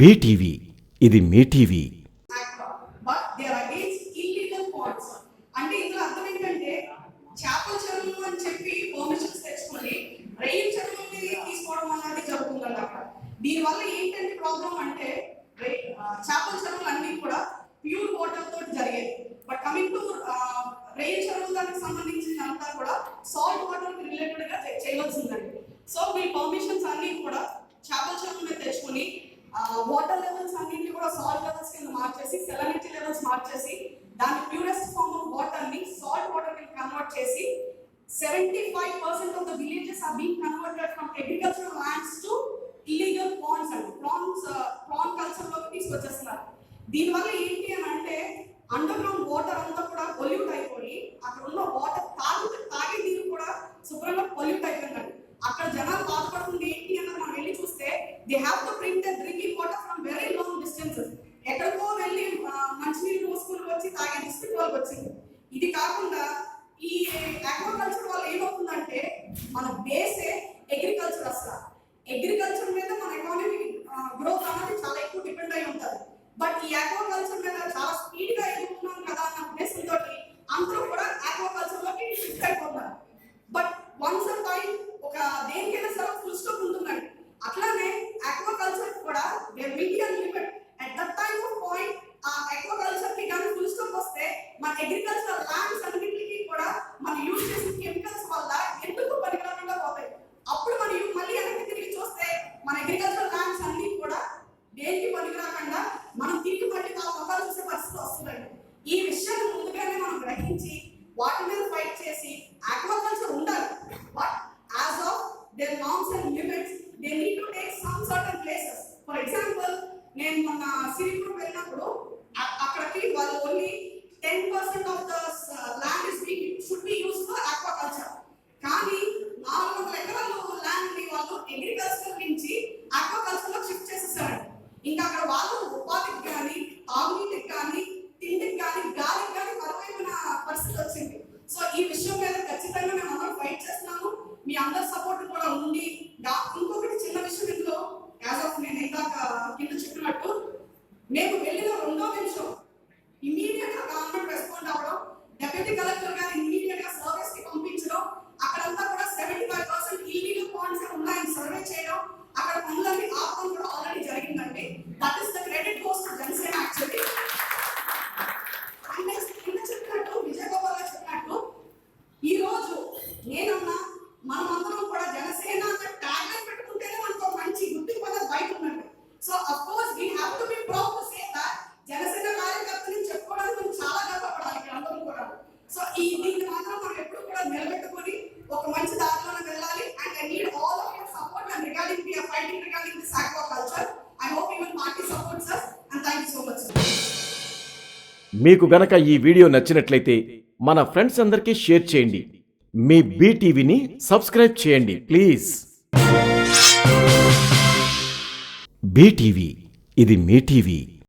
BTV ఇది మీ TV. But they're against illegal అంటే ఇందులో అర్థం ఏంటంటే చేపల చెరువులు అని చెప్పి పర్మిషన్స్ తెచ్చుకొని రైలు చెరువుల్ని తీసుకోవడం అన్నది జరుగుతుంది అక్కడ దీనివల్ల ఏంటంటే ప్రాబ్లం అంటే రై- చేపల చెరువులు అన్ని కూడా ప్యూర్ వాటర్ తోటి జరిగేది బట్ కమింగ్ టు రైలు చెరువుల దానికి సంబంధించిన అంతా కూడా సాల్ట్ వాటర్ రిలేటెడ్గా చే- చేయవలసిందండి సో మీ పర్మిషన్స్ అన్ని కూడా చేపల చెరువుల మీద తెచ్చుకొని వాటర్ లెవెల్స్ అన్నింటినీ కూడా సాల్ట్ లెవెల్స్ కింద మార్చేసి సెలనిటీ లెవెల్స్ మార్చేసి దాని ప్యూరెస్ట్ ఫార్మ్ ఆఫ్ వాటర్ని సాల్ట్ వాటర్ కింద కన్వర్ట్ చేసి seventy five percent of the villages are being converted from agricultural lands to illegal pans అండి ప్రాన్స్ ప్రాన్ కల్చర్లోకి తీసుకొచ్చేస్తున్నారు. దీనివల్ల ఏంటి అని అంటే అండర్ గ్రౌండ్ వాటర్ అంతా కూడా పొల్యూట్ అయిపోయి అక్కడ ఉన్న వాటర్ తాగు తాగే నీరు కూడా శుభ్రంగా పొల్యూట్ అయిపోయిందండి అక్కడ జనాలు బాధపడుతుంది ఏంటి అన్నది మనం వెళ్ళి చూస్తే they have to bring the drinking water from very long distances ఎక్కడికో వెళ్ళి మంచినీళ్ళు పోసుకుని వచ్చి తాగే డిస్ట్రిక్ట్ వాళ్ళకి వచ్చింది. ఇది కాకుండా ఈ అక్వాకల్చర్ వల్ల ఏమవుతుందంటే మన బేసే అగ్రికల్చర్ అసలు. అగ్రికల్చర్ మీద మన ఎకానమీ గ్రోత్ అనేది చాలా ఎక్కువ డిపెండ్ అయి ఉంటుంది. బట్ ఈ అక్వాకల్చర్ మీద చాలా స్పీడ్గా ఎదుగుతున్నాం కదా అన్న ఉద్దేశంతో అందరూ కూడా అక్వాకల్చర్లోకి షిఫ్ట్ అయిపోతున్నారు బట్ వన్స్ అ టైం ఒక దేనికైనా సరే ఫుల్ స్టాప్ ఉంటుందండి అట్లానే అక్వాకల్చర్ కూడా there will be limit at that time of point ఆ అక్వాకల్చర్కి కానీ ఫుల్ స్టాప్ వస్తే మన అగ్రికల్చర్ ల్యాండ్స్ అన్నింటికి కూడా మనం యూజ్ చేసిన కెమికల్స్ వల్ల ఎందుకు పనికిరాకుండా పోతాయి? అప్పుడు మనం మళ్ళీ వెనక్కి తిరిగి చూస్తే మన అగ్రికల్చర్ ల్యాండ్స్ అన్ని కూడా దేనికి పనికిరాకుండా మనం తిరిగి మళ్ళీ వాళ్ళ మొక్కలు చూసే పరిస్థితి వస్తుందండి. ఈ విషయాన్ని ముందుగానే మనం గ్రహించి వాటి మీద ఫైట్ చేసి ఆక్వాకల్చర్ ఉండాలి. But as of their norms and limits they need to take some certain places for example నేను మొన్న సిరిపూర్ వెళ్ళినప్పుడు అక్కడికి వాళ్ళు only ten percent of the land is should be use for aquaculture కానీ నాలుగు వందల ఎకరాలు ల్యాండ్ని వాళ్ళు అగ్రికల్చర్ నుంచి ఆక్వాకల్చర్లో షిఫ్ట్ చేసేసారు? ఇంకా అక్కడ వాళ్ళు ఉపాధికి కానీ తాగునీటికి కానీ తిండికి కానీ గాలికి కానీ కరువైన పరిస్థితి వచ్చింది. సో ఈ విషయం మీద ఖచ్చితంగా మేము అందరం ఫైట్ చేస్తున్నాము. మీ అందరి సపోర్ట్ కూడా ఉంది. ఇంకొకటి చిన్న విషయం ఇందులో. యాజ్ ఆఫ్ నేను ఇందాక కింద చెప్పినట్టు మేము వెళ్ళిన రెండో నిమిషం ఇమీడియట్గా గవర్నమెంట్ రెస్పాండ్ అవ్వడం డెప్యూటీ కలెక్టర్ గారు ఇమీడియట్గా సర్వీస్కి పంపించడం అక్కడంతా కూడా seventy five percent illegal points ఉన్నాయని సర్వే చేయడం అక్కడ పనులన్నీ ఆపడం కూడా ఆల్రెడీ జరిగిందండి that is the credit goes to Janasena actually అంటే కింద చెప్పినట్టు విజయగోపాల్ గారు చెప్పినట్టు ఈ రోజు నేనన్నా మనమందరం కూడా జనసేన అన్న ట్యాగ్ లైన్ పెట్టుకుంటేనే మనకు ఒక మంచి గుర్తింపు అనేది బయట ఉన్నట్టు so of course we have to be proud to say that Janasena కార్యకర్తని చెప్పుకోవడానికి మనం చాలా గర్వపడాలి ఇక్కడ అందరం కూడా సో ఈ దీన్ని మాత్రం మనం ఎప్పుడు కూడా నిలబెట్టుకొని ఒక మంచి దారిలోనే వెళ్ళాలి and I need all of your support and regarding we are aquaculture. I hope even party supports hope even party supports us and thank you so much మీకు గనక ఈ వీడియో నచ్చినట్లయితే మన ఫ్రెండ్స్ అందరికీ షేర్ చేయండి. మీ బీటీవీని సబ్స్క్రైబ్ చేయండి ప్లీజ్. బీటీవీ ఇది మీ టీవీ